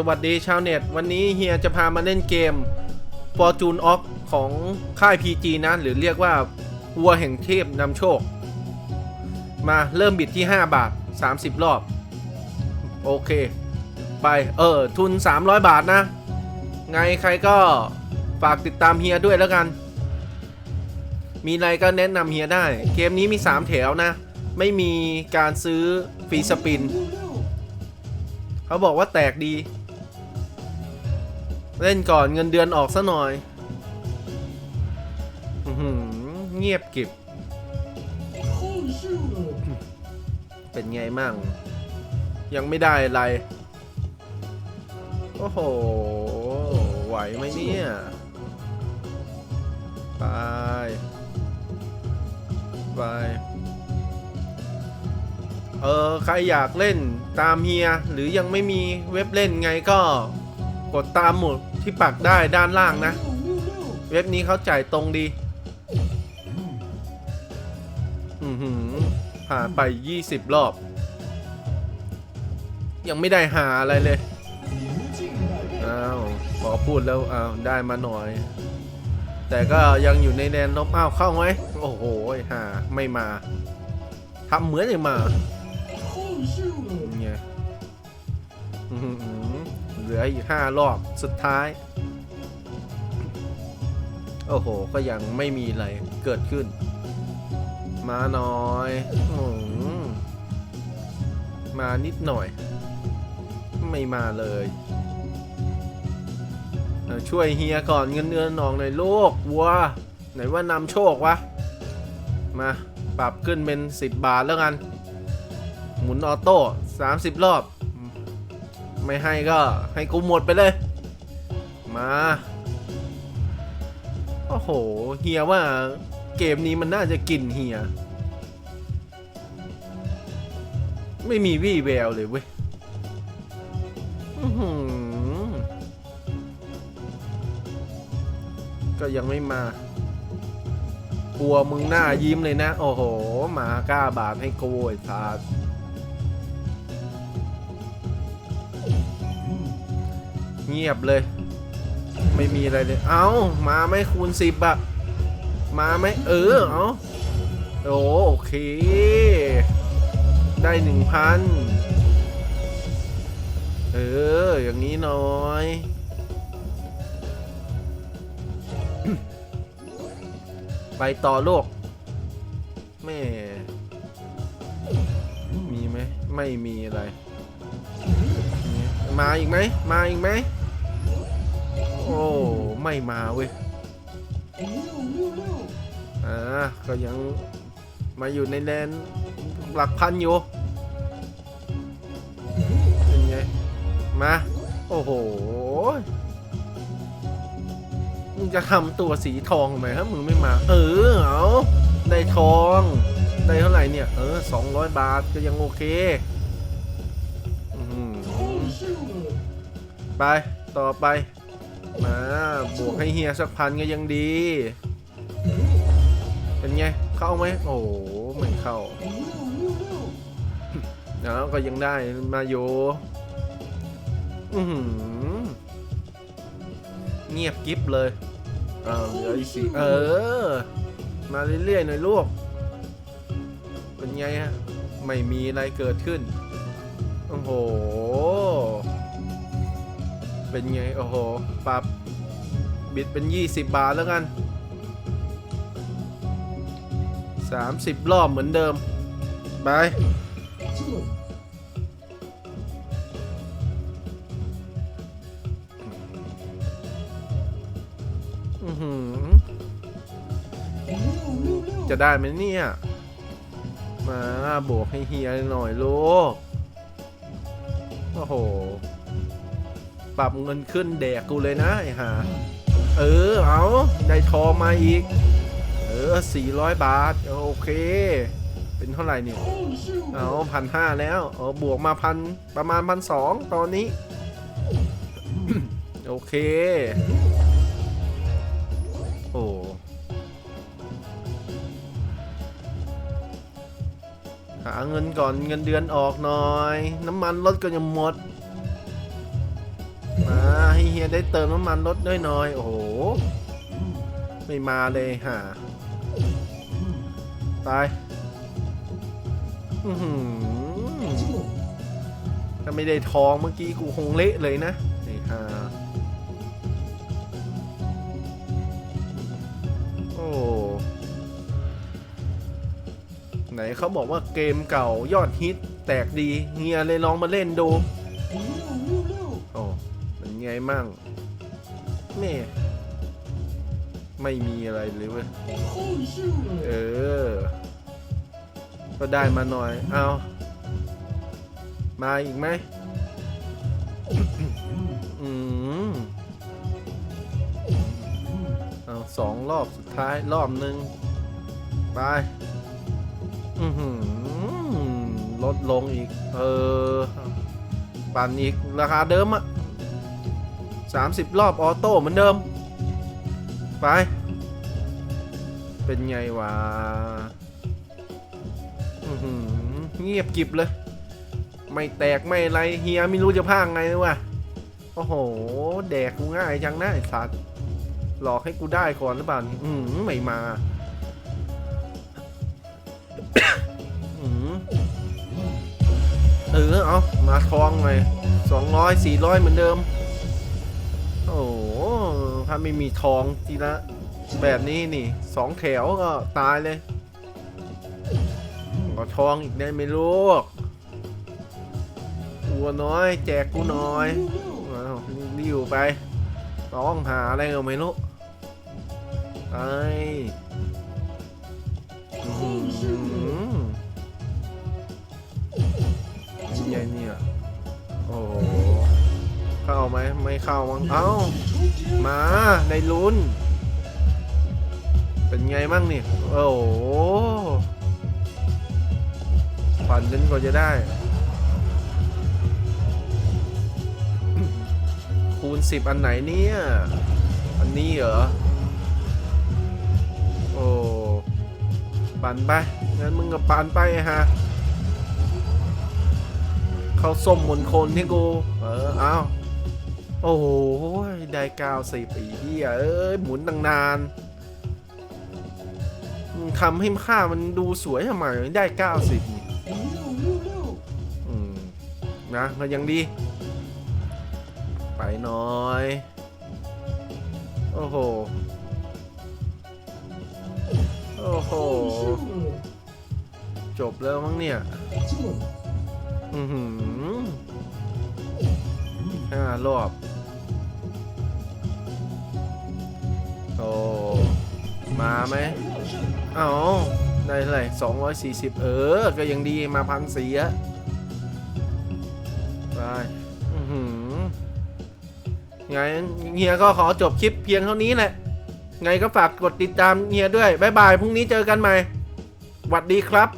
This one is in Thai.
สวัสดีชาวเน็ต วันนี้เฮียจะพามาเล่นเกม Fortune of ของค่าย PG นะ หรือเรียกว่าวัวแห่งเทพนำโชค มาเริ่มบิดที่ 5 บาท 30 รอบ โอเค ไป เออ ทุน 300 บาทนะ ไงใครก็ฝากติดตามเฮียด้วยแล้วกัน มีอะไรก็แนะนำเฮียได้ เกมนี้มี 3 แถวนะ ไม่มีการซื้อฟรีสปินเขาบอกว่าแตกดี เล่นก่อนเงินเดือนออกซะหน่อยเงียบกิบ เป็นไงมั่ง ยังไม่ได้อะไร โอ้โห ไหวไหมเนี่ยไปไปเออ ใครอยากเล่นตามเฮีย หรือยังไม่มีเว็บเล่นไงก็ กดตามหมุดที่ปักได้ด้านล่างนะ เว็บนี้เขาจ่ายตรงดี อือหือผ่านไป 20 รอบ ยังไม่ได้หาอะไรเลย อ้าว ขอพูดแล้ว อ้าว ได้มาหน่อย แต่ก็ยังอยู่ในแดนลบอ้าว เข้าไหม โอ้โหหาไม่มาทำเหมือนจะมาไงอื้อหือ เหลืออีกห้ารอบสุดท้าย โอ้โห ก็ยังไม่มีอะไรเกิดขึ้น มาหน่อยอมานิดหน่อย ไม่มาเลยช่วยเฮียก่อนเงินเดือนออกหน่อยลูกวัวไหนว่านำโชควะ มาปรับขึ้นเป็น 10 บาทแล้วกัน หมุนออโต้30 รอบ ไม่ให้ก็ให้กูหมดไปเลย มา โอ้โห เฮียว่าเกมนี้มันน่าจะกินเฮีย ไม่มีวี่แววเลยเว้ยก็ยังไม่มา กลัวมึงหน้ายิ้มเลยนะ โอ้โห หมากล้าบาทให้กูไอ้ทาส งียบเลย ไม่มีอะไรเลย เอามาไม่คูณสิบอะมาไหมเออ เอาโอโอเค ได้หนึ่งพันเออ อย่างนี้น้อยไปต่อโลกแม่ มีไหม ไม่มีอะไร มาอีกไหม มาอีกไหม โอ้ไม่มาเว้ยอ่าก็ยังมาอยู่ในแดนหลักพันอยู่เป็นไงมาโอ้โหมึงจะทำตัวสีทองทำไมครับมึงไม่มา เออเอาได้ทองได้เท่าไหร่เนี่ย เออสองร้อยบาทก็ยังโอเคอื้อหือไป ต่อไป มาบวกให้เฮียสักพันก็ยังดี เป็นไง เข้าไหมโอ้โหไม่เข้าแล้วก็ยังได้มาอยู่อืเงียบกิฟเลยอ้าวเหลืออีกสี่เออ มาเรื่อยๆหน่อยลูก เป็นไงฮะ ไม่มีอะไรเกิดขึ้น โอ้โห เป็นไง โอ้โห ปรับบิดเป็น 20 บาทแล้วกัน 30 รอบเหมือนเดิม ไปอื้อหือจะได้ไหมเนี่ย มาบวกให้เฮียหน่อยลูก โอ้โห ปรับเงินขึ้นแดกกูเลยนะไอ้ห่าเออเอาได้ทองมาอีก เออ400 บาท โอเค เป็นเท่าไหร่เนี่ยเอาพันห้าแล้วเออบวกมาพันประมาณพันสองตอนนี้ โอเค โอ้หาเงินก่อนเงินเดือนออกหน่อย น้ำมันรถก็ยังหมด ฮียได้เติมน้ำมันรถด้วยน้อยโอ้โห ไม่มาเลยห่าตายถ้าไม่ได้ทองเมื่อกี้กูคงเละเลยนะไอ้ห่าโอ้ไหนเขาบอกว่าเกมเก่ายอดฮิตแตกดีเฮียเลยลองมาเล่นดู ไงมั่งแม่ไม่มีอะไรเลยเว้ยเออ ก็ได้มาหน่อย เอา มาอีกไหมอืมเอาสองรอบสุดท้ายรอบหนึ่งไป อือหือลดลงอีก เออปั่นอีกราคาเดิมอะ สามสิบรอบออโต้เหมือนเดิม ไป เป็นไงวะเงียบกิบเลย ไม่แตกไม่อะไรเฮียไม่รู้จะพากไงเลยวะโอ้โห แดกกูง่ายจังนะไอ้สัตว์หลอกให้กูได้ก่อนหรือเปล่าอืมไม่มาเออเอามาทองหน่อยสองร้อยสี่ร้อยเหมือนเดิม โอ้ถ้าไม่มีทองทีละแบบนี้นี่สองแถวก็ตายเลยขอทองอีกได้ไหมลูกอัวน้อย แจกกูน่อยอ้าวรีวไปต้องหาอะไรก็ไม่รู้ไป ไหมไม่เข้ามั้งเอ้ามาในลุ้น เป็นไงมั่งนี่โอ้โหฝันจนกว่าจะได้ คูณสิบอันไหนเนี่ย อันนี้เหรอ โอ้ปั่นไป งั้นมึงก็ปั่นไปฮะ เขาส้มมนคนที่กู เออ เอา โอ้โหได้เก้าสิบอีเหี้ยเอ้ยหมุนตั้งนานทำให้ค่ามันดูสวยทำไมได้เก้าสิบนี่อืมนะก็ยังดี ไปหน่อย โอ้โห โอ้โห จบแล้วมั้งเนี่ย อือหือห้ารอบ โอ้มาไหมเอ้าได้เท่าไหร่สองร้อยสี่สิบเออ ก็ยังดีมาพันสี่อะไปหือไงเฮียก็ขอจบคลิปเพียงเท่านี้แหละ ไงก็ฝากกดติดตามเฮียด้วย บ๊ายบาย พรุ่งนี้เจอกันใหม่หวัดดีครับ